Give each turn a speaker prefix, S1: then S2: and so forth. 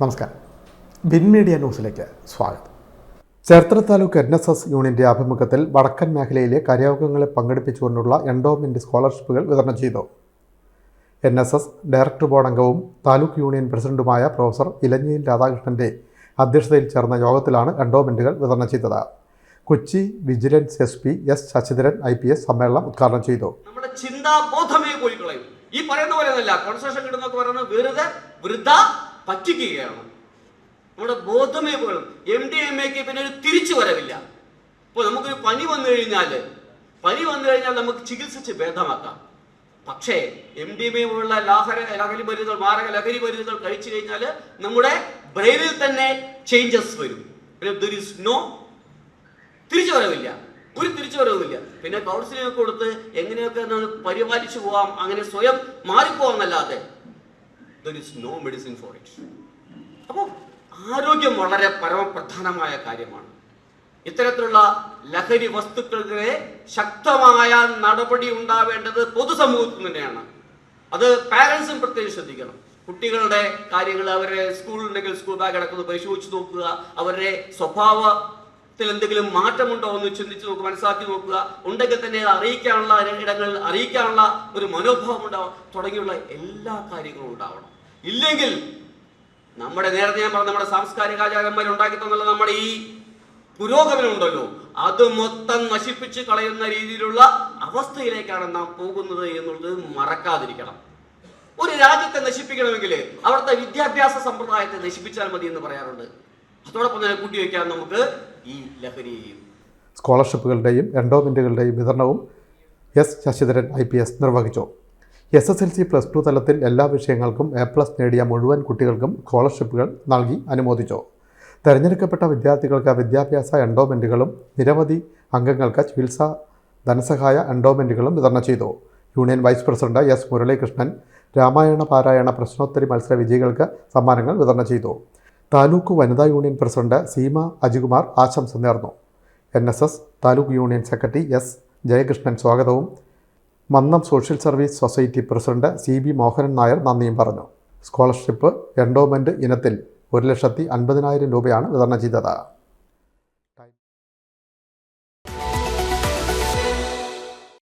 S1: നമസ്കാരം. Bin media ന്യൂസിലേക്ക് സ്വാഗതം. Cherthala taluk N S S യൂണിയന്റെ ആഭിമുഖ്യത്തിൽ വടക്കൻ മേഖലയിലെ കരയോഗങ്ങളെ പങ്കെടുപ്പിച്ചുകൊണ്ടുള്ള എൻഡോമെന്റ് സ്കോളർഷിപ്പുകൾ വിതരണം ചെയ്തു. N S S director board അംഗവും താലൂക്ക് യൂണിയൻ പ്രസിഡന്റുമായ പ്രൊഫസർ ഇലഞ്ഞിയിൽ രാധാകൃഷ്ണന്റെ അധ്യക്ഷതയിൽ ചേർന്ന യോഗത്തിലാണ് എൻഡോമെന്റുകൾ വിതരണം ചെയ്തത്. Kochi vigilance S P S Sasidharan I P S സമ്മേളനം ഉദ്ഘാടനം ചെയ്തു.
S2: നമ്മുടെ ഈ പറയുന്ന പോലെ കൺസെഷൻ കോൺസ്ട്രക്ഷൻ കിട്ടുന്ന പറയുന്നത് വെറുതെ വൃദ്ധ പറ്റിക്കുകയാണ്. നമ്മുടെ ബോധമേ പോലും എം ഡി എം എക്ക് പിന്നെ ഒരു തിരിച്ചു വരവില്ല. ഇപ്പോൾ നമുക്കൊരു പനി വന്നു കഴിഞ്ഞാൽ പനി വന്നു കഴിഞ്ഞാൽ നമുക്ക് ചികിത്സിച്ച് ഭേദമാക്കാം. പക്ഷേ എം ഡി എം എ പോലുള്ള ലാഹര ലഹരി മരുന്നുകൾ മാരക ലഹരി മരുന്നുകൾ കഴിച്ചു കഴിഞ്ഞാൽ നമ്മുടെ ബ്രെയിനിൽ തന്നെ ചേഞ്ചസ് വരും. നോ തിരിച്ചു വരവില്ല. ഒരു തിരിച്ചു വരവുമില്ല. പിന്നെ കൗൺസിലിംഗ് കൊടുത്ത് എങ്ങനെയൊക്കെ പരിപാലിച്ചു പോവാം അങ്ങനെ സ്വയം മാറിപ്പോവാന്നല്ലാതെ there is no medicine for it അപ്പോൾ ആരോഗ്യം വളരെ പരമപ്രധാനമായ കാര്യമാണ്. ഇത്തരത്തിലുള്ള ലഹരി വസ്തുക്കൾക്കെതിരെ ശക്തമായ നടപടി ഉണ്ടാവേണ്ടത് പൊതുസമൂഹത്തിൽ തന്നെയാണ്. അത് പാരൻസും പ്രത്യേകം ശ്രദ്ധിക്കണം. കുട്ടികളുടെ കാര്യങ്ങൾ അവരെ സ്കൂളുണ്ടെങ്കിൽ സ്കൂൾ ബാഗ് അടക്കുന്നത് പരിശോധിച്ച് നോക്കുക. അവരുടെ സ്വഭാവത്തിൽ എന്തെങ്കിലും മാറ്റമുണ്ടോ എന്ന് ചിന്തിച്ചു നോക്കുക മനസ്സിലാക്കി നോക്കുക. ഉണ്ടെങ്കിൽ തന്നെ അറിയിക്കാനുള്ള ഇടങ്ങളിൽ അറിയിക്കാനുള്ള ഒരു മനോഭാവം ഉണ്ടാവും തുടങ്ങിയുള്ള എല്ലാ കാര്യങ്ങളും ഉണ്ടാവണം. ഇല്ലെങ്കിൽ നമ്മുടെ നേരത്തെ ഞാൻ പറഞ്ഞ നമ്മുടെ സാംസ്കാരിക ആചാരന്മാർ ഉണ്ടാക്കി തന്നുള്ള നമ്മുടെ ഈ പുരോഗമനം ഉണ്ടല്ലോ അത് മൊത്തം നശിപ്പിച്ച് കളയുന്ന രീതിയിലുള്ള അവസ്ഥയിലേക്കാണ് നാം പോകുന്നത് എന്നുള്ളത് മറക്കാതിരിക്കണം. ഒരു രാജ്യത്തെ നശിപ്പിക്കണമെങ്കിൽ അവിടുത്തെ വിദ്യാഭ്യാസ സമ്പ്രദായത്തെ നശിപ്പിച്ചാൽ മതി എന്ന് പറയാറുണ്ട്. അതോടൊപ്പം തന്നെ കൂട്ടിവെക്കാൻ നമുക്ക് ഈ ലഹരിയെയും
S1: സ്കോളർഷിപ്പുകളുടെയും എൻഡോമെന്റുകളുടെയും വിതരണവും S Sasidharan I P S നിർവഹിച്ചു. S S L C plus two തലത്തിൽ എല്ലാ വിഷയങ്ങൾക്കും എ പ്ലസ് നേടിയ മുഴുവൻ കുട്ടികൾക്കും സ്കോളർഷിപ്പുകൾ നൽകി അനുമോദിച്ചു. തെരഞ്ഞെടുക്കപ്പെട്ട വിദ്യാർത്ഥികൾക്ക് വിദ്യാഭ്യാസ എൻഡോമെന്റുകളും നിരവധി അംഗങ്ങൾക്ക് ചികിത്സാ ധനസഹായ എൻഡോമെന്റുകളും വിതരണം ചെയ്തു. Union vice president S Muralikrishnan Ramayana പാരായണ പ്രശ്നോത്തരി മത്സര വിജയികൾക്ക് സമ്മാനങ്ങൾ വിതരണം ചെയ്തു. താലൂക്ക് വനിതാ യൂണിയൻ പ്രസിഡന്റ് സീമ അജികുമാർ ആശംസ നേർന്നു. N S S taluk union secretary S Jayakrishnan സ്വാഗതവും Mannam social service society president C B Mohanan Nair നന്ദിയും പറഞ്ഞു. സ്കോളർഷിപ്പ് എൻഡോമെന്റ് ഇനത്തിൽ ഒരു ലക്ഷത്തി അൻപതിനായിരം രൂപയാണ് വിതരണം ചെയ്തത്.